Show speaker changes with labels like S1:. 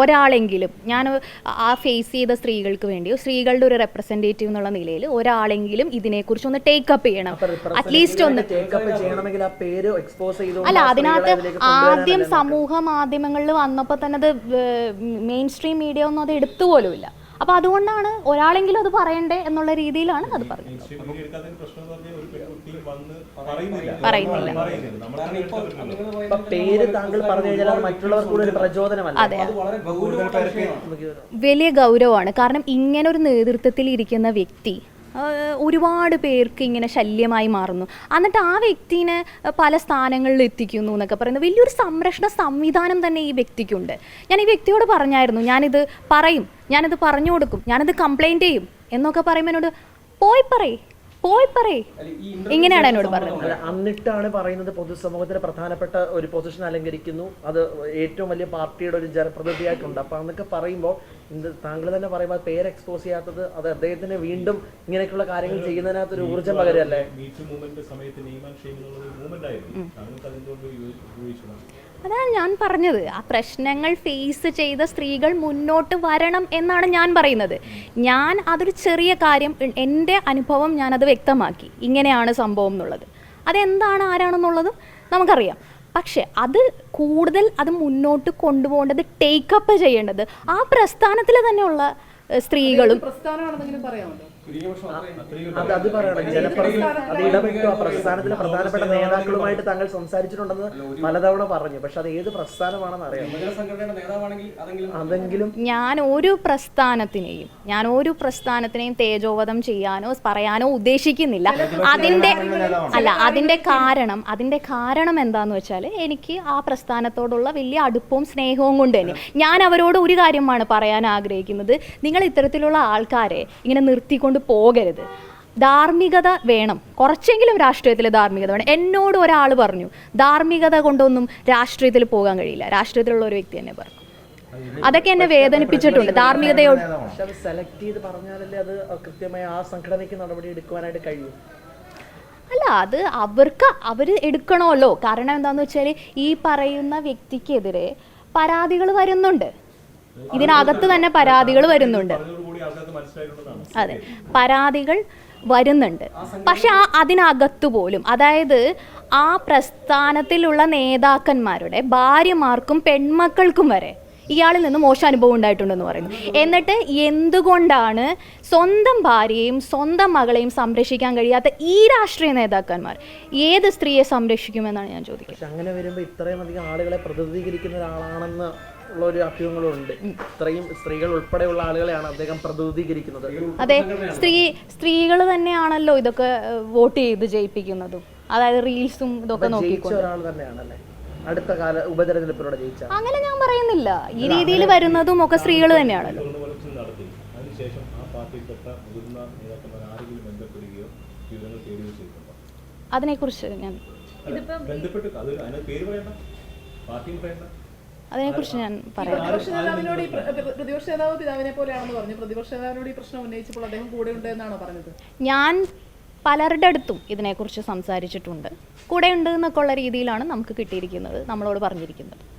S1: ഒരാളെങ്കിലും ഞാൻ ആ ഫേസ് ചെയ്ത സ്ത്രീകൾക്ക് വേണ്ടിയോ സ്ത്രീകളുടെ ഒരു റെപ്രസെന്റേറ്റീവ് എന്നുള്ള നിലയിൽ ഒരാളെങ്കിലും ഇതിനെക്കുറിച്ച് ഒന്ന് ടേക്കപ്പ് ചെയ്യണം. അറ്റ്ലീസ്റ്റ് ഒന്ന് അല്ല അതിനകത്ത് ആദ്യം സമൂഹ മാധ്യമങ്ങളിൽ വന്നപ്പോൾ തന്നെ അത് മെയിൻ സ്ട്രീം മീഡിയ ഒന്നും അത് എടുത്തു പോലുമില്ല. അപ്പോൾ അതുകൊണ്ടാണ് ഒരാളെങ്കിലും അത് പറയണ്ടേ എന്നുള്ള രീതിയിലാണ് അത്
S2: പറയുന്നത് പറയുന്നില്ല
S3: പേര് താങ്കൾ പറഞ്ഞു കഴിഞ്ഞാൽ പ്രചോദനമല്ല.
S1: അതെ വലിയ ഗൗരവമാണ്. കാരണം ഇങ്ങനെ ഒരു നേതൃത്വത്തിൽ ഇരിക്കുന്ന വ്യക്തി ഒരുപാട് പേർക്ക് ഇങ്ങനെ ശല്യമായി മാറുന്നു. എന്നിട്ട് ആ വ്യക്തിനെ പല സ്ഥാനങ്ങളിൽ എത്തിക്കുന്നു എന്നൊക്കെ പറയുന്നത് വലിയൊരു സംരക്ഷണ സംവിധാനം തന്നെ ഈ വ്യക്തിക്കുണ്ട്. ഞാൻ ഈ വ്യക്തിയോട് പറഞ്ഞായിരുന്നു ഞാനിത് പറയും ഞാനിത് പറഞ്ഞു കൊടുക്കും ഞാനിത് കംപ്ലൈന്റ് ചെയ്യും എന്നൊക്കെ പറയുമ്പോൾ എന്നോട് പോയി പറയ് പോയി പറയ്. ഇങ്ങനെയാണ് എന്നോട് പറഞ്ഞത്.
S3: എന്നിട്ടാണ് പറയുന്നത് പൊതുസമൂഹത്തിന് പ്രധാനപ്പെട്ട ഒരു പൊസിഷൻ അലങ്കരിക്കുന്നു. അത് ഏറ്റവും വലിയ പാർട്ടിയുടെ ഒരു ജനപ്രതിനിധിയായിട്ടുണ്ട്. അപ്പൊ അന്നൊക്കെ പറയുമ്പോൾ താങ്കൾ തന്നെ പറയുമ്പോൾ പേര് എക്സ്പോസ് ചെയ്യാത്തത് അത് അദ്ദേഹത്തിന് വീണ്ടും ഇങ്ങനെയൊക്കെയുള്ള കാര്യങ്ങൾ ചെയ്യുന്നതിനകത്ത് ഒരു ഊർജം പകരല്ലേ
S2: മീറ്റ് മൂവ്മെന്റ് സമയത്ത്
S1: അതാണ് ഞാൻ പറഞ്ഞത്. ആ പ്രശ്നങ്ങൾ ഫേസ് ചെയ്ത സ്ത്രീകൾ മുന്നോട്ട് വരണം എന്നാണ് ഞാൻ പറയുന്നത്. ഞാൻ അതൊരു ചെറിയ കാര്യം എന്റെ അനുഭവം ഞാനത് വ്യക്തമാക്കി. ഇങ്ങനെയാണ് സംഭവം എന്നുള്ളത്. അതെന്താണ് ആരാണെന്നുള്ളതും നമുക്കറിയാം. പക്ഷെ അത് കൂടുതൽ അത് മുന്നോട്ട് കൊണ്ടുപോകേണ്ടത് ടേക്കപ്പ് ചെയ്യേണ്ടത് ആ പ്രസ്ഥാനത്തിൽ തന്നെയുള്ള സ്ത്രീകളും
S4: പ്രസ്ഥാനമാണെന്നെങ്കിലും പറയാമല്ലോ.
S3: അത് അത് പറയണം. ജനപ്രതി അത് ഇടപെട്ടു ആ പ്രസ്ഥാനത്തിലെ പ്രധാനപ്പെട്ട നേതാക്കളുമായിട്ട് താങ്കൾ സംസാരിച്ചിട്ടുണ്ടെന്ന് പലതവണ പറഞ്ഞു. പക്ഷെ അത് ഏത് പ്രസ്ഥാനമാണെന്ന് അറിയാം.
S5: സംഘടനയുടെ നേതാവാണെങ്കിൽ അതെങ്കിലും
S3: അതെങ്കിലും
S1: ഞാൻ ഒരു പ്രസ്ഥാനത്തിനെയും ഞാൻ ഒരു പ്രസ്ഥാനത്തിനെയും തേജോവധം ചെയ്യാനോ പറയാനോ ഉദ്ദേശിക്കുന്നില്ല. അതിന്റെ അല്ല അതിന്റെ കാരണം അതിന്റെ കാരണം എന്താന്ന് വെച്ചാൽ എനിക്ക് ആ പ്രസ്ഥാനത്തോടുള്ള വലിയ അടുപ്പവും സ്നേഹവും കൊണ്ട് തന്നെ. ഞാൻ അവരോട് ഒരു കാര്യമാണ് പറയാൻ ആഗ്രഹിക്കുന്നത്. നിങ്ങൾ ഇത്തരത്തിലുള്ള ആൾക്കാരെ ഇങ്ങനെ നിർത്തിക്കൊണ്ട് പോകരുത്. ധാർമ്മികത വേണം. കുറച്ചെങ്കിലും രാഷ്ട്രീയത്തിൽ ധാർമ്മികത വേണം. എന്നോട് ഒരാൾ പറഞ്ഞു ധാർമ്മികത കൊണ്ടൊന്നും രാഷ്ട്രീയത്തിൽ പോകാൻ കഴിയില്ല. രാഷ്ട്രീയത്തിലുള്ള ഒരു വ്യക്തി തന്നെ പറഞ്ഞു അതൊക്കെ എന്നെ വേദനിപ്പിച്ചിട്ടുണ്ട്. ധാർമ്മികതയോട്
S3: സെലക്ട് ചെയ്ത് പറഞ്ഞാലല്ലേ അത് കൃത്യമായി ആ സംഘടനയ്ക്ക് നടപടി എടുക്കുവാനായിട്ട് കഴിയും.
S1: അല്ല അത് അവർക്ക് അവർ എടുക്കണമല്ലോ. കാരണം എന്താന്ന് വെച്ചാൽ ഈ പറയുന്ന വ്യക്തിക്കെതിരെ പരാതികൾ വരുന്നുണ്ട്. ഇതിനകത്ത് തന്നെ പരാതികൾ വരുന്നുണ്ട്. അതെ. പരാതികൾ വരുന്നുണ്ട്. പക്ഷെ ആ അതിനകത്തു പോലും അതായത് ആ പ്രസ്ഥാനത്തിലുള്ള നേതാക്കന്മാരുടെ ഭാര്യമാർക്കും പെൺമക്കൾക്കും വരെ ഇയാളിൽ നിന്ന് മോശം അനുഭവം ഉണ്ടായിട്ടുണ്ടെന്ന് പറയുന്നു. എന്നിട്ട് എന്തുകൊണ്ടാണ് സ്വന്തം ഭാര്യയും സ്വന്തം മകളെയും സംരക്ഷിക്കാൻ കഴിയാത്ത ഈ രാഷ്ട്രീയ നേതാക്കന്മാർ ഏത് സ്ത്രീയെ സംരക്ഷിക്കുമെന്നാണ് ഞാൻ ചോദിക്കുന്നത്?
S3: അങ്ങനെ വരുമ്പോൾ ഇത്രയും അധികം ആളുകളെ പ്രതിനിധീകരിക്കുന്ന ഒരാളാണെന്ന് ഉള്ള ഒരു അഭ്യൂഹങ്ങളുണ്ട്. ഇത്രയും സ്ത്രീകൾ ഉൾപ്പെടെയുള്ള ആളുകളെയാണ് അദ്ദേഹം പ്രതിനിധീകരിക്കുന്നത്.
S1: അതെ സ്ത്രീ സ്ത്രീകൾ തന്നെയാണല്ലോ ഇതൊക്കെ വോട്ട് ചെയ്ത് ജയിപ്പിക്കുന്നതും. അതായത് റീൽസും ഇതൊക്കെ നോക്കി
S3: ഒരാൾ തന്നെയാണല്ലേ? അടുത്ത കാല ഉപതെരഞ്ഞെടുപ്പിലൂടെ ജയിച്ച?
S1: അങ്ങനെ ഞാൻ പറയുന്നില്ല. ഈ രീതിയിൽ വരുന്നതും ഒക്കെ സ്ത്രീകൾ തന്നെയാണല്ലോ. അതിനെക്കുറിച്ച് ഞാൻ അതിനെക്കുറിച്ച് ഞാൻ പറയാം.
S4: പ്രതിപക്ഷ നേതാവിനോട് ഈ പ്ര- പ്ര- പ്രതിപക്ഷ നേതാവ് പിതാവിനെ പോലെയാണെന്ന് പറഞ്ഞു. പ്രതിപക്ഷ നേതാവിനോട് ഈ പ്രശ്നം ഉന്നയിച്ചപ്പോൾ അദ്ദേഹം കൂടെ ഉണ്ട് എന്നാണോ പറഞ്ഞത്?
S1: ഞാൻ പലരുടെ അടുത്തും ഇതിനെക്കുറിച്ച് സംസാരിച്ചിട്ടുണ്ട്. കൂടെ ഉണ്ട് എന്നൊക്കെ ഉള്ള രീതിയിലാണ് നമുക്ക് കിട്ടിയിരിക്കുന്നത് നമ്മളോട് പറഞ്ഞിരിക്കുന്നത്.